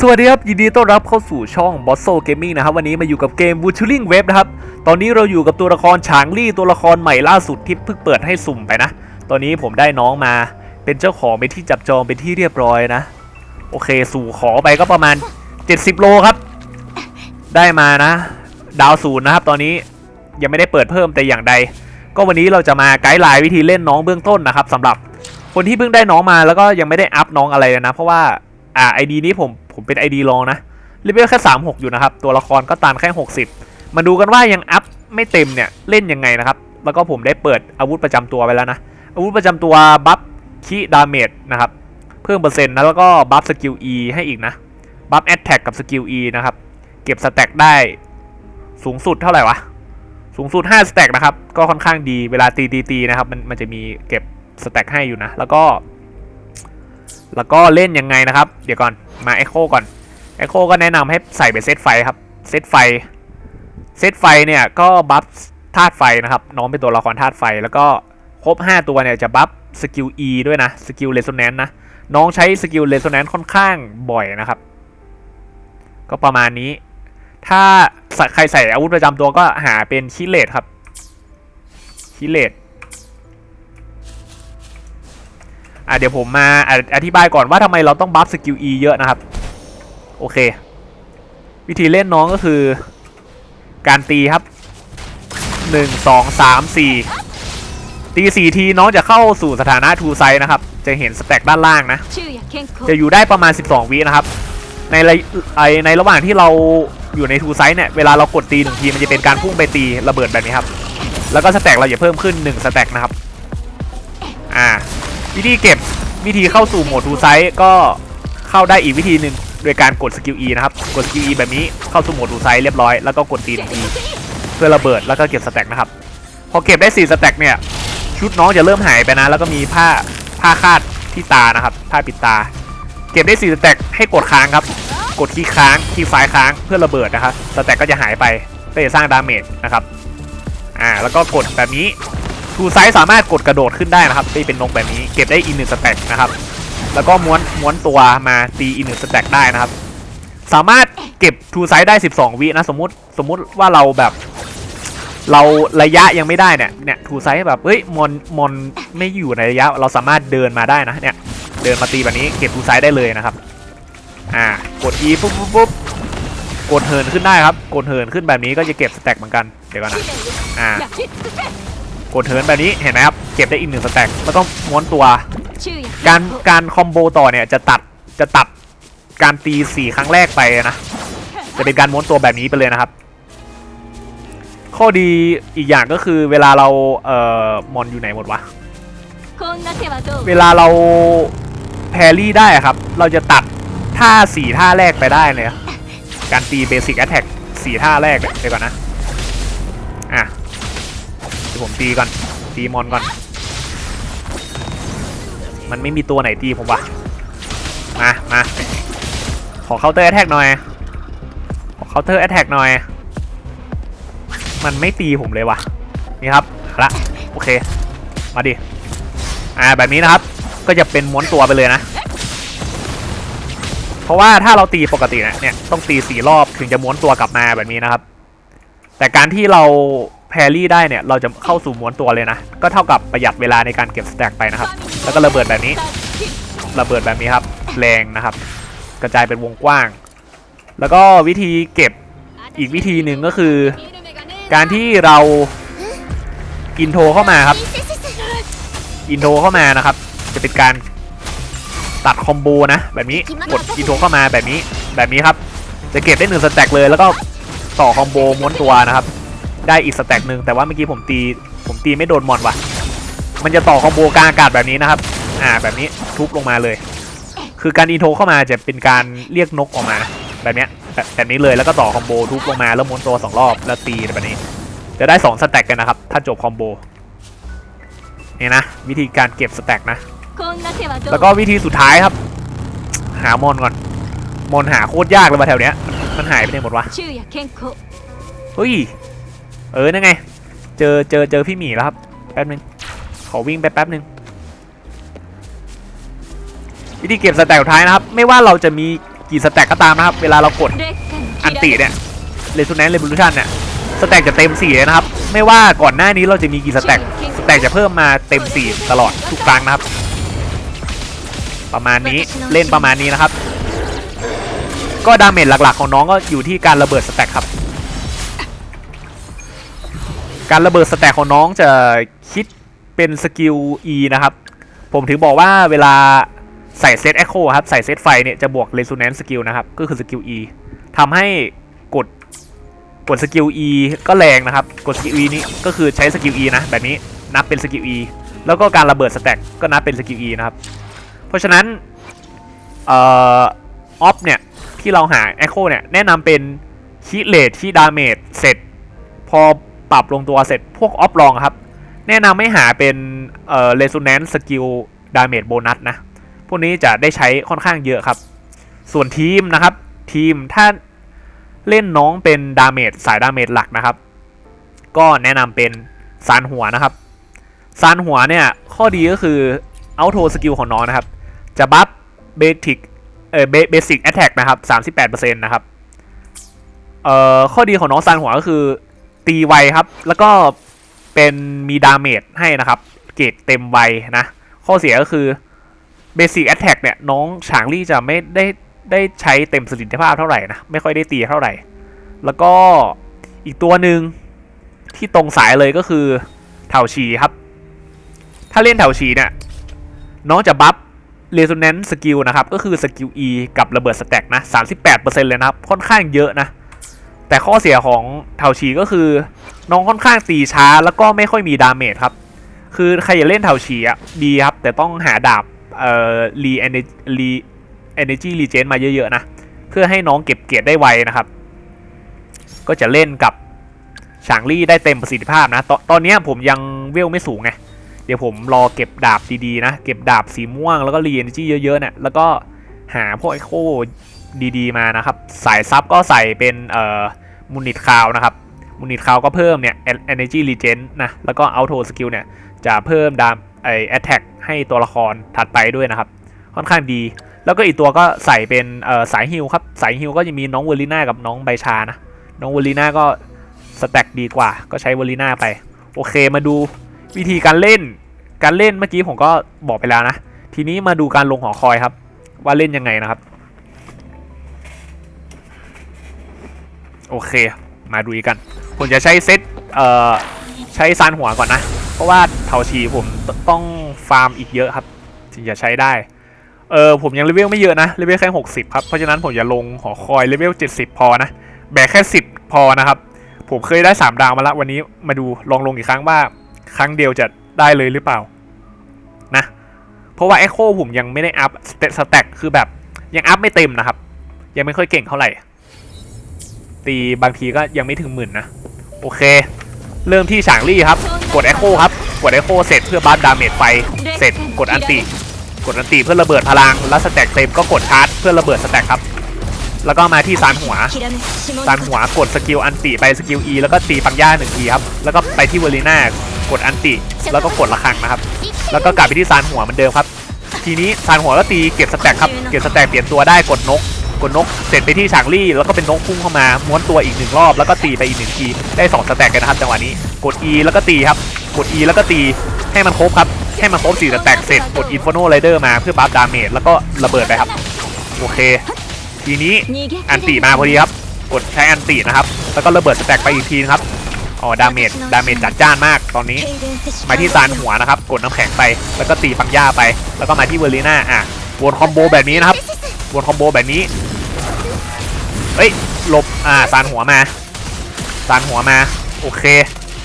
สวัสดีครับ ยินดีต้อนรับเข้าสู่ช่อง b o s s o Gaming นะครับ วันนี้มาอยู่กับเกม w o o t u r i n g Web นะครับ ตอนนี้เราอยู่กับตัวละครฉางลี่ตัวละครใหม่ล่าสุดที่เพิ่งเปิดให้สุ่มไปนะ ตอนนี้ผมได้น้องมาเป็นเจ้าของเป็นที่จับจองเป็นที่เรียบร้อยนะ โอเคสู่ขอไปก็ประมาณ 70 โลครับ ได้มานะ ดาวศูนย์นะครับ ตอนนี้ยังไม่ได้เปิดเพิ่มแต่อย่างใด ก็วันนี้เราจะมาไกด์ไลน์วิธีเล่นน้องเบื้องต้นนะครับสำหรับคนที่เพิ่งได้น้องมาแล้วก็ยังไม่ได้อัพน้องอะไรเลยนะ เพราะว่าอ่าไอดีนี้ผม ผมเป็นไอดีลองนะเลเวลแค่36 อยู่นะครับ ตัวละครก็ตันแค่ 60 มาดูกันว่ายังอัพไม่เต็มเนี่ยเล่นยังไงนะครับ แล้วก็ผมได้เปิดอาวุธประจำตัวไปแล้วนะ อาวุธประจำตัวบัฟคีดาเมจนะครับ เพิ่มเปอร์เซ็นต์นะแล้วก็บัฟสกิล E ให้อีกนะ บัฟแอตแทกกับสกิล E นะครับ เก็บสแต็กได้สูงสุดเท่าไหร่วะ สูงสุด5สแต็กนะครับ ก็ค่อนข้างดีเวลาตีตีตีนะครับ มันมันจะมีเก็บสแต็กให้อยู่นะ แล้วก็ แล้วก็เล่นยังไงนะครับ เดี๋ยวก่อน มา Echo ก่อน Echo ก็แนะนำให้ใส่เป็นเซตไฟครับ เซตไฟ เซตไฟเนี่ยก็บัฟธาตุไฟนะครับ น้องเป็นตัวละครธาตุไฟ แล้วก็ครบ 5 ตัวเนี่ยจะบัฟสกิล E ด้วยนะ สกิลเ e โซแนนนะ น้องใช้สกิลเ e โซแนนค่อนข้างบ่อยนะครับ ก็ประมาณนี้ ถ้าใครใส่อาวุธประจำตัวก็หาเป็นคิเลตครับคิเลต อะเดี๋ยวผมมาอธิบายก่อนว่าทำไมเราต้องบัฟสกิล E เยอะนะครับ โอเค วิธีเล่นน้องก็คือ การตีครับ 1 2 3 4 ตี 4 ทีน้องจะเข้าสู่สถานะทูไซนะครับ จะเห็นสแต็กด้านล่างนะ จะอยู่ได้ประมาณ 12 วินะครับ ในระในระหว่างที่เราอยู่ในทูไซเนี่ย เวลาเรากดตีหนึ่งทีมันจะเป็นการพุ่งไปตีระเบิดแบบนี้ครับ แล้วก็สแต็กเราจะเพิ่มขึ้น 1 สแต็กนะครับ อ่า วิธีเก็บวิธีเข้าสู่โหมดทูไซส์ก็เข้าได้อีกวิธีหนึ่งโดยการกดสกิล E นะครับ กดสกิล E แบบนี้เข้าสู่โหมดทูไซส์เรียบร้อยแล้วก็กดตีนเพื่อระเบิดแล้วก็เก็บสแต็กนะครับ พอเก็บได้ 4 สแต็กเนี่ย ชุดน้องจะเริ่มหายไปนะ แล้วก็มีผ้าผ้าคาดที่ตานะครับผ้าปิดตา เก็บได้ 4 สแต็กให้กดค้างครับ กดคีย์ค้างคีย์ไฟค้างเพื่อระเบิดนะครับสแต็กก็จะหายไปก็จะสร้างดาเมจนะครับอ่าแล้วก็กดแบบนี้ ทูไซส์สามารถกดกระโดดขึ้นได้นะครับตีเป็นนกแบบนี้เก็บได้อีกหนึ่งสแต็กนะครับ แล้วก็ม้วนม้วนตัวมาตีอีกหนึ่งสแต็กได้นะครับ สามารถเก็บทูไซส์ได้ 12 วินะสมมติสมมติว่าเราแบบ เราระยะยังไม่ได้เนี่ยเนี่ยทูไซส์แบบเฮ้ยมอนมอนไม่อยู่ในระยะ เราสามารถเดินมาได้นะเนี่ยเดินมาตีแบบนี้เก็บทูไซส์ได้เลยนะครับอ่ากด E ปุ๊บปุ๊บปุ๊บกดเหินขึ้นได้ครับ กดเหินขึ้นแบบนี้ก็จะเก็บสแต็กเหมือนกัน เดี๋ยวก่อนนะ อ่า ดเทิร์นแบบนี้เห็นไหมครับ เก็บได้อีกหนึ่งสแต็กแล้วก็ม้วนตัว การการคอมโบต่อเนี่ยจะตัดจะตัดการตีสี่ครั้งแรกไปนะ จะเป็นการม้วนตัวแบบนี้ไปเลยนะครับ ข้อดีอีกอย่างก็คือเวลาเราเอ่อมอนอยู่ไหนหมดวะ เวลาเราแพรี่ได้ครับ เราจะตัดท่าสี่ท่าแรกไปได้เลย การตีเบสิกแอตแทกสี่ท่าแรกเลยก่อนนะ อะ ดี๋ยวผมตีก่อน ตีมอนก่อน มันไม่มีตัวไหนตีผมวะมา มา ขอเคาน์เตอร์แอตแทกหน่อย ขอเคาน์เตอร์แอตแทกหน่อย มันไม่ตีผมเลยวะนี่ครับละโอเค มาดิ อ่า แบบนี้นะครับ ก็จะเป็นม้วนตัวไปเลยนะ เพราะว่าถ้าเราตีปกติเนี่ยเนี่ยต้องตีสี่รอบถึงจะม้วนตัวกลับมาแบบนี้นะครับ แต่การที่เรา พรรี่ได้เนี่ย เราจะเข้าสู่ม้วนตัวเลยนะ ก็เท่ากับประหยัดเวลาในการเก็บสแต็กไปนะครับ แล้วก็ระเบิดแบบนี้ ระเบิดแบบนี้ครับ แรงนะครับ กระจายเป็นวงกว้าง แล้วก็วิธีเก็บอีกวิธีหนึ่งก็คือ การที่เราอินโทรเข้ามาครับ อินโทรเข้ามานะครับ จะเป็นการตัดคอมโบนะแบบนี้กดอินโทรเข้ามาแบบนี้แบบนี้ครับ จะเก็บได้หนึ่งสแต็กเลยแล้วก็ต่อคอมโบม้วนตัวนะครับ ได้อีกสแต็กหนึ่งแต่ว่าเมื่อกี้ผมตีผมตีไม่โดนมอนว่ะ มันจะต่อคอมโบกางอากาศแบบนี้นะครับ อ่าแบบนี้ทุบลงมาเลย คือการอินโทรเข้ามาจะเป็นการเรียกนกออกมาแบบเนี้ยแบบนี้เลยแล้วก็ต่อคอมโบทุบลงมาแล้วม้วนตัวสองรอบแล้วตีแบบนี้ จะได้2สแต็กกันนะครับ ถ้าจบคอมโบนี่นะวิธีการเก็บสแต็กนะแล้วก็วิธีสุดท้ายครับ หามอนก่อนมอนหาโคตรยากเลยมาแถวเนี้ยมันหายไปไหนหมดวะเฮ้ย เออนั่นไง เจอเจอเจอพี่หมีแล้วครับ แป๊บนึง ขอวิ่งไปแป๊บนึง วิธีเก็บสแต็กท้ายนะครับ ไม่ว่าเราจะมีกี่สแต็กก็ตามนะครับ เวลาเรากดอันติเนี่ยเรซูแนนเรบูลูชันเนี่ยสแต็กจะเต็มสี่นะครับ ไม่ว่าก่อนหน้านี้เราจะมีกี่สแต็กสแต็กจะเพิ่มมาเต็มสี่ตลอดทุกครั้งนะครับ ประมาณนี้เล่นประมาณนี้นะครับ ก็ดาเมจหลักๆของน้องก็อยู่ที่การระเบิดสแต็กครับ การระเบิดสแต็กของน้องจะคิดเป็นสกิล E นะครับ ผมถึงบอกว่าเวลาใส่เซต Echo คครับ ใส่เซตไฟเนี่ยจะบวก Resonance Skill นะครับ ก็คือสกิล E ทำให้กดกดสกิล E ก็แรงนะครับ กดสกิล E นี้ก็คือใช้สกิล E นะ แบบนี้นับเป็นสกิล E แล้วก็การระเบิดสแต็กก็นับเป็นสกิล E นะครับ เพราะฉะนั้นเอ่อออฟเนี่ย ที่เราหา Echo เนี่ย แนะนำเป็นคีเลทที่ดาเมจเสร็จ พอ ปรับลงตัวเสร็จพวกออฟลองครับ แนะนำให้หาเป็นเอ่อ resonance skill damage bonus นะ พวกนี้จะได้ใช้ค่อนข้างเยอะครับ ส่วนทีมนะครับ ทีมถ้าเล่นน้องเป็นดาเมจสายดาเมจหลักนะครับ ก็แนะนำเป็นซานหัวนะครับซานหัวเนี่ย ข้อดีก็คือ auto skill ของน้องนะครับ จะบัฟเบสิกเออเบสิกแอตแทกนะครับ 38%นะครับ เอ่อ ข้อดีของน้องซานหัวก็คือ ตีไวครับ แล้วก็เป็นมีดาเมจให้นะครับ เกรดเต็มไวนะ ข้อเสียก็คือเบสิ c แอ t แทกเนี่ย น้องฉางลี่จะไม่ได้ได้ใช้เต็มประสิทธิภาพเท่าไหร่นะ ไม่ค่อยได้ตีเท่าไหร่ แล้วก็อีกตัวหนึ่งที่ตรงสายเลยก็คือเถาชีครับ ถ้าเล่นเถาชีเนี่ย น้องจะบัฟ resonance skill นะครับ ก็คือสกิล E กับระเบิดสแต็กนะ 38%เลยนะครับ ค่อนข้างเยอะนะ แต่ข้อเสียของเถาชีก็คือน้องค่อนข้างตีช้าแล้วก็ไม่ค่อยมีดาเมจครับ คือใครอยากเล่นเถาฉีอะดีครับ แต่ต้องหาดาบเอ่อรีเอเนรีเอเนจีรีเจนมาเยอะๆนะ เพื่อให้น้องเก็บเกียรติได้ไวนะครับ ก็จะเล่นกับฉางลี่ได้เต็มประสิทธิภาพนะตอนตอนนี้ผมยังเวลไม่สูงไงเดี๋ยวผมรอเก็บดาบดีๆนะ เก็บดาบสีม่วงแล้วก็รีเอเนจีเยอะๆเนี่ยแล้วก็หาพวกไอโค ดีๆ มานะครับ สายซับก็ใส่เป็นเอ่อมูนิตคาวนะครับมูนิตคาวก็เพิ่มเนี่ย energy regen นะแล้วก็ auto skill เนี่ย จะเพิ่มดามไอ attack ให้ตัวละครถัดไปด้วยนะครับ ค่อนข้างดี แล้วก็อีกตัวก็ใส่เป็นเอ่อสายฮิลครับ สายฮิลก็จะมีน้องเวอร์ลิน่ากับน้องใบชานะ น้องเวอร์ลิน่าก็สแต็กดีกว่า ก็ใช้เวอร์ลิน่าไป โอเคมาดูวิธีการเล่น การเล่นเมื่อกี้ผมก็บอกไปแล้วนะ ทีนี้มาดูการลงหอคอยครับ ว่าเล่นยังไงนะครับ โอเค มาดูกัน ผมจะใช้เซตเอ่อใช้ซานหัวก่อนนะ เพราะว่าเถาชีผมต้องฟาร์มอีกเยอะครับถึงจะใช้ได้ เออผมยังเลเวลไม่เยอะนะเลเวลแค่ 60 ครับ เพราะฉะนั้นผมจะลงหอคอยเลเวล 70 พอนะ แบกแค่ 10 พอนะครับ ผมเคยได้ 3 ดาวมาล้ววันนี้มาดูลองลงอีกครั้งว่าครั้งเดียวจะได้เลยหรือเปล่านะ เพราะว่า Echo ผมยังไม่ได้อัพสแต็กคือแบบยังอัพไม่เต็มนะครับ ยังไม่ค่อยเก่งเท่าไหร่ ตีบางทีก็ยังไม่ถึงหมื่นนะ โอเค เริ่มที่ฉางลี่ครับ กดแอคโคครับ กดแอคโคเสร็จเพื่อบัฟดาเมจไป เสร็จกดอันติ กดอันติเพื่อระเบิดพลัง แล้วสแต็กเต็มก็กดชาร์จเพื่อระเบิดสแต็กครับ แล้วก็มาที่ซานหัวซานหัวกดสกิลอันติไปสกิล E แล้วก็ตีปังย่าหนึ่งทีครับ แล้วก็ไปที่เวลีน่ากดอันติ แล้วก็กดระฆังนะครับ แล้วก็กลับไปที่ซานหัวเหมือนเดิมครับ ทีนี้ซานหัวก็ตีเก็บสแต็กครับ เก็บสแต็กเปลี่ยนตัวได้กดนก กดนกเสร็จไปที่ฉางลี่แล้วก็เป็นนกพุ่งเข้ามาม้วนตัวอีกหนึ่งรอบแล้วก็ตีไปอีกหนึ่งทีได้สองสแต็กกันนะครับจังหวะนี้กด E แล้วก็ตีครับกด E แล้วก็ตีให้มันครบครับให้มันครบสี่สแต็กเสร็จกด Inferno Rider มาเพื่อบัฟดาเมจแล้วก็ระเบิดไปครับโอเค ทีนี้อันติมาพอดีครับกดใช้อันตินะครับแล้วก็ระเบิดสแต็กไปอีกทีนะครับอ๋อดาเมจดาเมจจัดจ้านมากตอนนี้มาที่ซานหัวนะครับกดน้ำแข็งไปแล้วก็ตีปังย่าไป แล้วก็มาที่เวอร์ลีน่าอะวนคอมโบแบบนี้นะครับวนคอมโบแบบนี้ เอ้ยหลบอ่าซานหัวมาซานหัวมาโอเค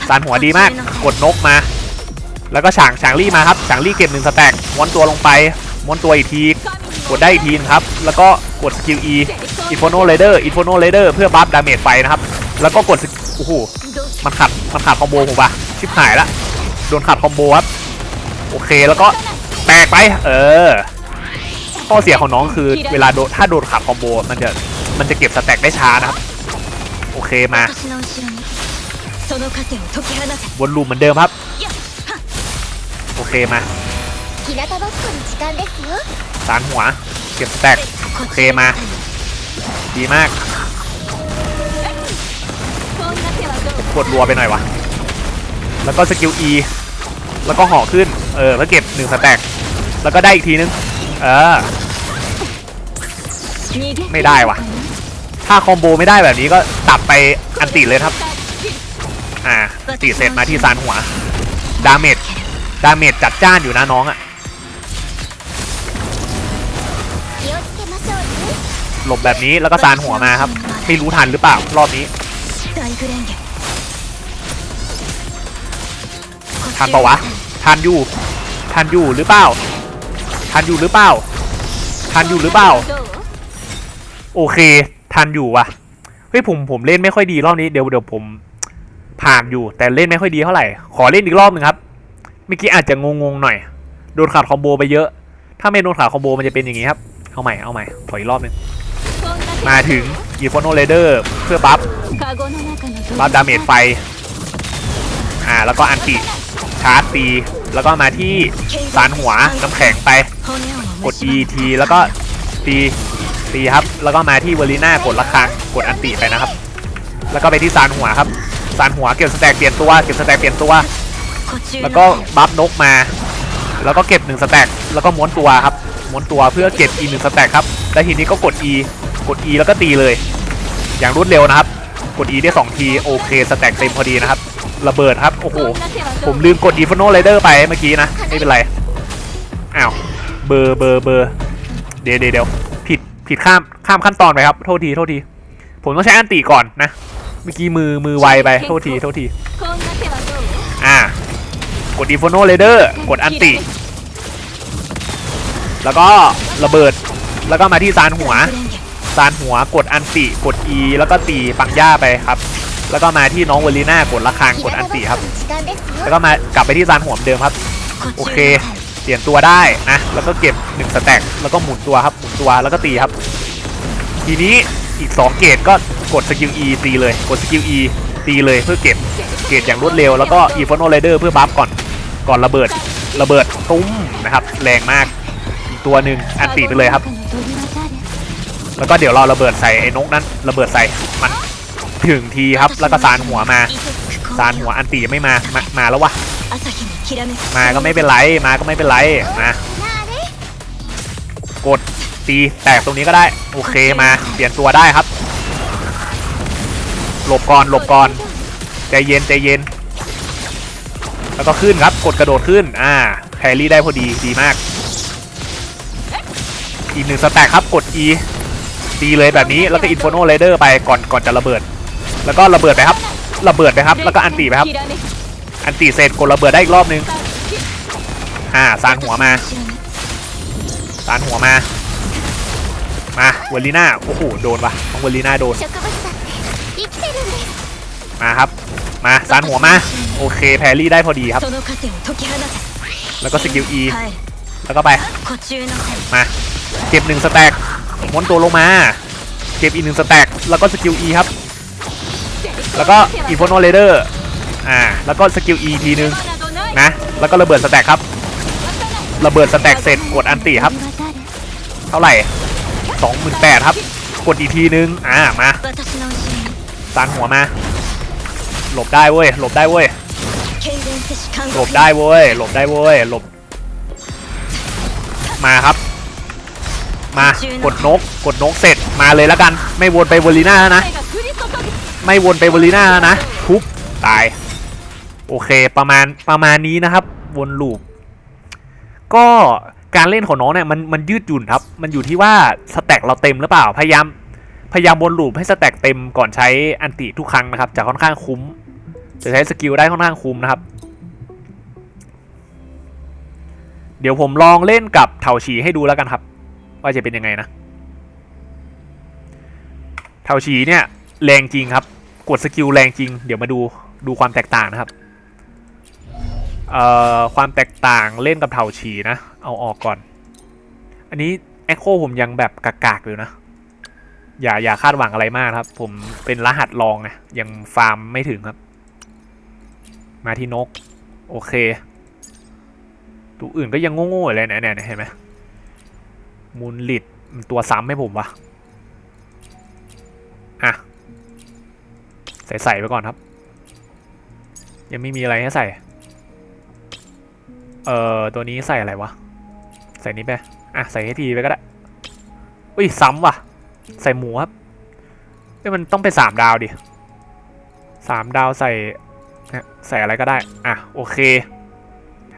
ซานหัวดีมากกดนกมา แล้วก็ฉางฉางลี่มาครับฉางลี่เก็บหนึ่งสแต็กม้วนตัวลงไปม้วนตัวอีกทีกดได้อีกทีนะครับแล้วก็กดสกิล E Inferno Rider Inferno Rider เพื่อบัฟดาเมจไฟนะครับแล้วก็กดสกิโอ้โหมันขัดมันขัดคอมโบผมปะชิบหายละโดนขัดคอมโบครับโอเคแล้วก็แตกไปเออข้อเสียของน้องคือเวลาโดนถ้าโดนขัดคอมโบมันจะ มันจะเก็บสแต็กได้ช้านะครับ โอเคมาวนลูมเหมือนเดิมครับ โอเคมาสารหัว เก็บสแต็กโอเคมา ดีมากกดรัวไปหน่อยวะ แล้วก็สกิล E แล้วก็ห่อขึ้น เออ แล้วเก็บหนึ่งสแต็กแล้วก็ได้อีกทีนึง เออ ไม่ได้วะ ถ้าคอมโบไม่ได้แบบนี้ก็ตัดไปอันติเลยครับ อ่าตีเสร็จมาที่ซานหัว ดาเมจ ดาเมจจัดจ้านอยู่นะน้องอะหลบแบบนี้แล้วก็ซานหัวมาครับ ไม่รู้ทันหรือเปล่า รอบนี้ทันปะวะทันอยู่ทันอยู่หรือเปล่าทันอยู่หรือเปล่าทันอยู่หรือเปล่า โอเค ทันอยู่ว่ะเฮ้ยผมผมเล่นไม่ค่อยดีรอบนี้เดี๋ยวเดี๋ยวผมผ่านอยู่ แต่เล่นไม่ค่อยดีเท่าไหร่ขอเล่นอีกรอบหนึ่งครับเมื่อกี้อาจจะงงๆหน่อยโดนขาดคอมโบไปเยอะ ถ้าไม่โดนขาดคอมโบมันจะเป็นอย่างงี้ครับเอาใหม่เอาใหม่ขออีกรอบหนึ่งมาถึงอีโนโนเรเดอร์เพื่อบัฟบัฟดาเมจไฟอ่าแล้วก็อันติชาร์จตีแล้วก็มาที่สารหัวน้ำแข็งไป กด E ทีแล้วก็ตี ตีครับ แล้วก็มาที่เวลีน่ากดระฆังกดอันติไปนะครับ แล้วก็ไปที่ซานหัวครับซานหัวเก็บสแต็กเปลี่ยนตัวเก็บสแต็กเปลี่ยนตัว แล้วก็บัฟนกมา แล้วก็เก็บหนึ่งสแต็กแล้วก็ม้วนตัวครับม้วนตัวเพื่อเก็บอีหนึ่งสแต็กครับแล้ทีนี้ก็กด E กด E แล้วก็ตีเลย อย่างรวดเร็วนะครับ กด E ได้ 2 ทีโอเคสแต็กเต็มพอดีนะครับ ระเบิดครับ โอ้โห ผมลืมกดอีฟโนไรเดอร์ไปเมื่อกี้นะ ไม่เป็นไร อ้าว เบอร์เบอร์เบอร์เดี๋ยวเดี๋ยวผิด ผิดข้ามข้ามขั้นตอนไปครับ โทษทีโทษที ผมต้องใช้อันตีก่อนนะ เมื่อกี้มือมือไวไป โทษทีโทษที อ่า กดอีโฟโนเลเดอร์ กดอันตี แล้วก็ระเบิด แล้วก็มาที่ซานหัวซานหัว กดอันตีกดอีแล้วก็ตีปังย่าไปครับ แล้วก็มาที่น้องเวลีน่ากดระคังกดอันตีครับ แล้วก็มากลับไปที่ซานหัวเดิมครับ โอเค เปลี่ยนตัวได้นะแล้วก็เก็บ1สแต็กแล้วก็หมุนตัวครับหมุนตัวแล้วก็ตีครับ ทีนี้อีก 2 เกตก็กดสกิล E ตีเลยกดสกิล E ตีเลยเพื่อเก็บเกตอย่างรวดเร็วแล้วก็ E f o n o r i d e r เพื่อบัฟก่อนก่อนระเบิดระเบิดตุ้มนะครับ แรงมากอีกตัวหนึ่งอันตีไปเลยครับ แล้วก็เดี๋ยวเราระเบิดใส่ไอ้นกนั้นระเบิดใส่มันถึงทีครับแล้วก็สานหัวมาสานหัวอันตีไม่มามามาแล้ววะ มาก็ไม่เป็นไร มาก็ไม่เป็นไร มา กดตีแตกตรงนี้ก็ได้ โอเคมา เปลี่ยนตัวได้ครับ หลบก่อนหลบก่อน ใจเย็นใจเย็น แล้วก็ขึ้นครับ กดกระโดดขึ้น อ่าแฮรี่ได้พอดี ดีมาก อีกหนึ่งสแต็กครับ กด E ตีเลยแบบนี้ แล้วก็อินฟโนเรเดอร์ไปก่อนก่อนจะระเบิด แล้วก็ระเบิดไปครับ ระเบิดไปครับ แล้วก็อันตีไปครับ อันตีเสร็จกดระเบิดได้อีกรอบนึงอ่าซานหัวมาซานหัวมา มาวอลลีน่าโอ้โหโดนปะของวอลลีน่าโดนมาครับ มาซานหัวมาโอเคแพรรี่ได้พอดีครับ แล้วก็สกิลอีแล้วก็ไป มา เก็บหนึ่งสแต็กม้วนตัวลงมา เก็บอีกหนึ่งสแต็กแล้วก็สกิลอีครับ แล้วก็อีโฟโนเลเดอร์ อ่า แล้วก็สกิลอีทีนึงนะ แล้วก็ระเบิดสแต็กครับ ระเบิดสแต็กเสร็จกดอันตีครับ เท่าไหร่28,000ครับ กดอีทีนึง อ่า มาตังหัวมา หลบได้เว้ย หลบได้เว้ย หลบได้เว้ย หลบได้เว้ย หลบ มาครับ มากดนก กดนกเสร็จ มาเลยแล้วกัน ไม่วนไปเวลีน่านะ ไม่วนไปเวลีน่านะ ทุบ ตาย โอเคประมาณประมาณนี้นะครับ วนลูป ก็การเล่นของน้องเนี่ยมันมันยืดหยุ่นครับ มันอยู่ที่ว่าสแต็กเราเต็มหรือเปล่า พยายามพยายามวนลูปให้สแต็กเต็มก่อนใช้อันติทุกครั้งนะครับจะค่อนข้างคุ้มจะใช้สกิลได้ค่อนข้างคุ้มนะครับ เดี๋ยวผมลองเล่นกับเถาฉีให้ดูแล้วกันครับ ว่าจะเป็นยังไงนะเถาฉีเนี่ยแรงจริงครับ กดสกิลแรงจริง เดี๋ยวมาดูดูความแตกต่างนะครับ เอ่อความแตกต่างเล่นกับเถาฉีนะ เอาออกก่อน อันนี้แอคโคผมยังแบบกากๆอยู่นะ อย่าอย่าคาดหวังอะไรมากครับ ผมเป็นรหัสลองไงยังฟาร์มไม่ถึงครับ มาที่นก โอเคตัวอื่นก็ยังโง่ๆอยู่เลยนี่ยเนี่ยเห็นไหมมูลลิดตัวซ้ำให้ผมวะใส่ใส่ไปก่อนครับ ยังไม่มีอะไรให้ใส่ เอ่อตัวนี้ใส่อะไรวะ ใส่นี้ไปอะใส่ให้ทีไปก็ได้ อุ้ยซ้ำว่ะ ใส่หมูครับเอ้ยมันต้องเป็นสามดาวดิสามดาวใส่ใส่อะไรก็ได้ อะโอเค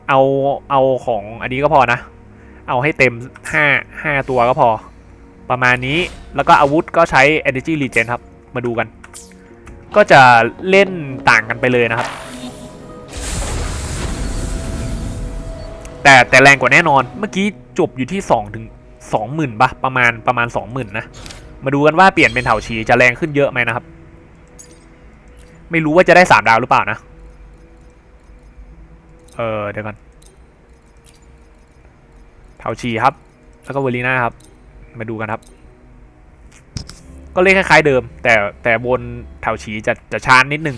เอาเอาของอันนี้ก็พอนะ เอาให้เต็มห้าห้าตัวก็พอ ประมาณนี้แล้วก็อาวุธก็ใช้ energy regen ครับ มาดูกัน ก็จะเล่นต่างกันไปเลยนะครับ แต่แต่แรงกว่าแน่นอน เมื่อกี้จบอยู่ที่2ถึง20,000ปะประมาณประมาณ 20,000นะ มาดูกันว่าเปลี่ยนเป็นเถาชีจะแรงขึ้นเยอะไหมนะครับ ไม่รู้ว่าจะได้3ดาวหรือเปล่านะ เออเดี๋ยวกันเถาชีครับ แล้วก็เวลีน่าครับ มาดูกันครับ ก็เล่นคล้ายๆเดิม แต่แต่บนเถาชีจะจะช้านิดนึง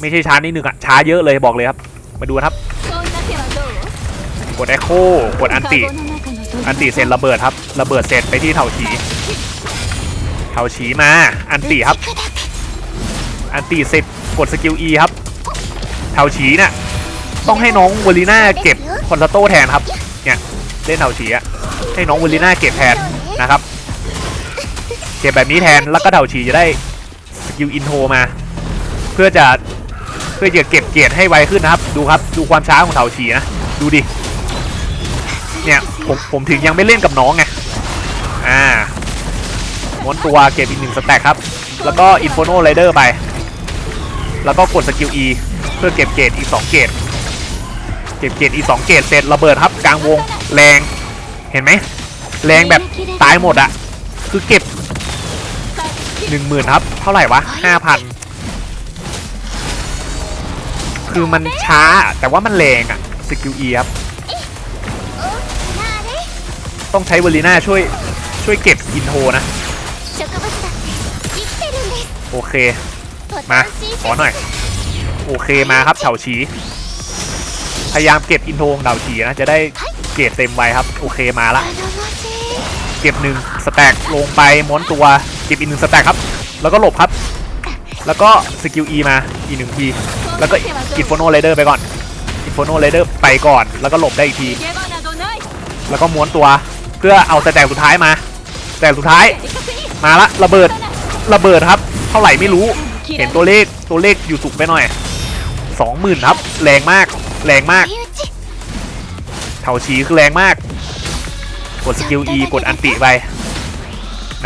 ไม่ใช่ช้านิดนึงอะช้าเยอะเลยบอกเลยครับ มาดูครับ กดเอ็กโคกดอันติ อันติเสร็จระเบิดครับ ระเบิดเสร็จไปที่เถาฉีเถาฉีมา อันติครับ อันติเสร็จกดสกิลอีครับเถาฉีเนี่ยต้องให้น้องวอลีน่าเก็บคอนสาโตแทนครับ เนี่ยเล่นเถาฉีอะให้น้องวอลีน่าเก็บแทนนะครับ เก็บแบบนี้แทนแล้วก็เถาฉีจะได้สกิลอินโทมา เพื่อจะเพื่อจะเก็บเกียรติให้ไวขึ้นนะครับ ดูครับ ดูความช้าของเถาฉีนะ ดูดิ เนี่ยผมผมถึงยังไม่เล่นกับน้องไงอ่าม้วนตัวเก็บอีกหนึ่งสแต็กครับ แล้วก็อินโฟโนไรเดอร์ไป แล้วก็กดสกิล E เพื่อเก็บเกรดอีก2เกรดเก็บเกรดอีก2เกรดเสร็จระเบิดครับกลางวงแรงเห็นไหมแรงแบบตายหมดอะคือเก็บ10,000ครับ เท่าไหร่วะ5,000คือมันช้าแต่ว่ามันแรงอะสกิล E ครับ ต้องใช้เวลีน่าช่วยช่วยเก็บอินโทนะ โอเค มาขอหน่อย โอเคมาครับเฉาชีพยายามเก็บอินโทของเฉาชีนะ จะได้เก็บเต็มไวครับ โอเคมาละ เก็บหนึ่งสแต็กลงไปม้วนตัวเก็บอีกหนึ่งสแต็กครับ แล้วก็หลบครับ แล้วก็สกิลอีมาอีกหนึ่งทีแล้วก็อินโฟโนเรเดอร์ไปก่อนอินโฟโนเรเดอร์ไปก่อน แล้วก็หลบได้อีกที แล้วก็ม้วนตัว พื่อเอาแต่แตกสุดท้ายมา แต่สุดท้ายมาละระเบิดระเบิดครับ เท่าไหร่ไม่รู้ เห็นตัวเลขตัวเลขอยู่สูงไปหน่อยสองหมื่นครับ แรงมาก แรงมากเท่าชีคือแรงมาก กดสกิล E กดอันติไป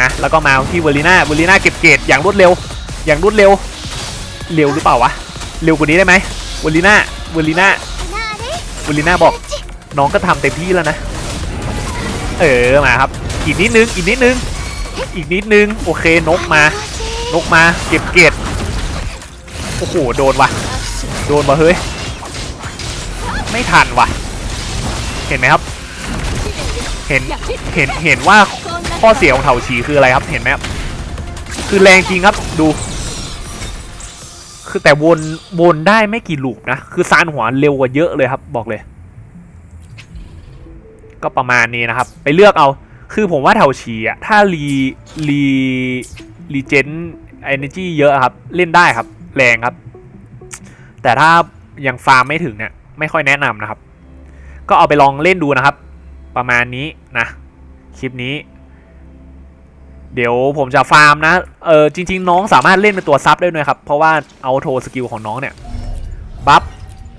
นะแล้วก็มาที่เวลิน่าเวลิน่าเก็บเกตอย่างรวดเร็ว อย่างรวดเร็ว เร็วหรือเปล่าวะ เร็วกว่านี้ได้ไหมเวลิน่าเวลิน่าเวลิน่าบอก น้องก็ทำเต็มที่แล้วนะ เออมาครับ อีกนิดนึงอีกนิดนึงอีกนิดนึงโอเคนกมานกมาเก็บเกรดโอ้โหโดนว่ะ โดนว่ะเฮ้ยไม่ทันว่ะ เห็นไหมครับ เห็นเห็นเห็นว่าข้อเสียของเถาฉีคืออะไรครับเห็นไหมครับคือแรงจริงครับดู คือแต่วนวนได้ไม่กี่ลูกนะ คือซานหัวเร็วกว่าเยอะเลยครับบอกเลย ก็ประมาณนี้นะครับ ไปเลือกเอาคือผมว่าเถาฉีอะถ้ารีรีรีเจนเอเนจีเยอะครับ เล่นได้ครับ แรงครับ แต่ถ้ายังฟาร์มไม่ถึงเนี่ยไม่ค่อยแนะนำนะครับ ก็เอาไปลองเล่นดูนะครับ ประมาณนี้นะ คลิปนี้ เดี๋ยวผมจะฟาร์มนะ เออจริง ๆ น้องสามารถเล่นเป็นตัวซับได้ด้วยครับ เพราะว่าเอาโทสกิลของน้องเนี่ย บัฟ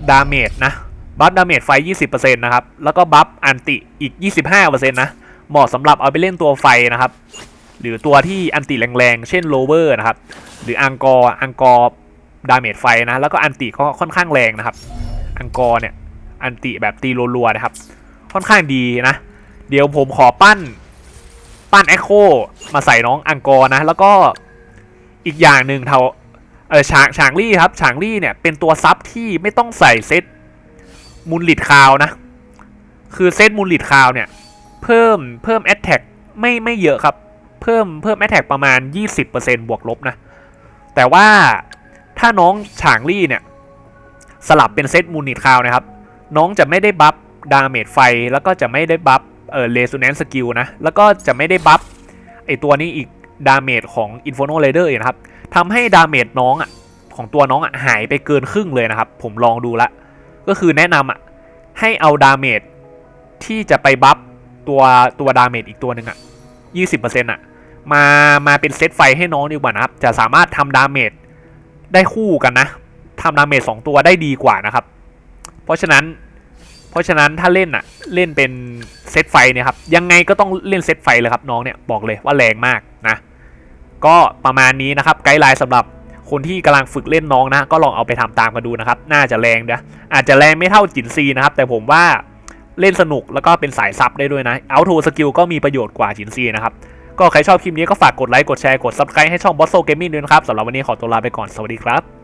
ดาเมจนะ บัฟดาเมจไฟ 20%นะครับ แล้วก็บัฟอันติอีก 25%นะ เหมาะสำหรับเอาไปเล่นตัวไฟนะครับ หรือตัวที่อันติแรงๆ เช่นโลเวอร์นะครับ หรืออังกอร์อังกอร์ดาเมจไฟนะ แล้วก็อันติก็ค่อนข้างแรงนะครับ อังกอร์เนี่ย อันติแบบตีรัวๆนะครับ ค่อนข้างดีนะ เดี๋ยวผมขอปั้น ปั้นแอคโคมาใส่น้องอังกอร์นะ แล้วก็อีกอย่างหนึ่งเท่าเออฉางฉางลี่ครับฉางลี่เนี่ยเป็นตัวซับที่ไม่ต้องใส่เซต มูลลิดคาวนะ คือเซตมูลลิดคาวเนี่ย เพิ่มเพิ่มแอตแทกไม่ไม่เยอะครับ เพิ่มเพิ่มแอตแทกประมาณ 20%บวกลบนะ แต่ว่าถ้าน้องฉางลี่เนี่ย สลับเป็นเซตมูลลิดคาวนะครับ น้องจะไม่ได้บัฟดาเมจไฟ แล้วก็จะไม่ได้บัฟเออเรซูแนนสกิลนะ แล้วก็จะไม่ได้บัฟไอตัวนี้อีกดาเมจของ Inferno Rider อีกนะครับทำให้ดาเมจน้องอะของตัวน้องอะหายไปเกินครึ่งเลยนะครับ ผมลองดูละ ก็คือแนะนำอะให้เอาดาเมจที่จะไปบัฟตัวตัวดาเมจอีกตัวหนึ่งอะยี่สิบเปอร์เซ็นต์อะมามาเป็นเซตไฟให้น้องดีกว่านะครับ จะสามารถทำดาเมจได้คู่กันนะทำดาเมจสองตัวได้ดีกว่านะครับ เพราะฉะนั้น เพราะฉะนั้นถ้าเล่นอะเล่นเป็นเซตไฟเนี่ยครับยังไงก็ต้องเล่นเซตไฟเลยครับน้องเนี่ยบอกเลยว่าแรงมากนะก็ประมาณนี้นะครับไกด์ไลน์สำหรับ คนที่กำลังฝึกเล่นน้องนะ ก็ลองเอาไปทำตามกันดูนะครับ น่าจะแรงนะอาจจะแรงไม่เท่าจินซีนะครับ แต่ผมว่าเล่นสนุกแล้วก็เป็นสายซับได้ด้วยนะเอาทูสกิลก็มีประโยชน์กว่าจินซีนะครับ ก็ใครชอบคลิปนี้ก็ฝากกดไลค์กดแชร์กดซับสไครต์ให้ช่องบอสโซเกมมิ่งด้วยนะครับสำหรับวันนี้ขอตัวลาไปก่อนสวัสดีครับ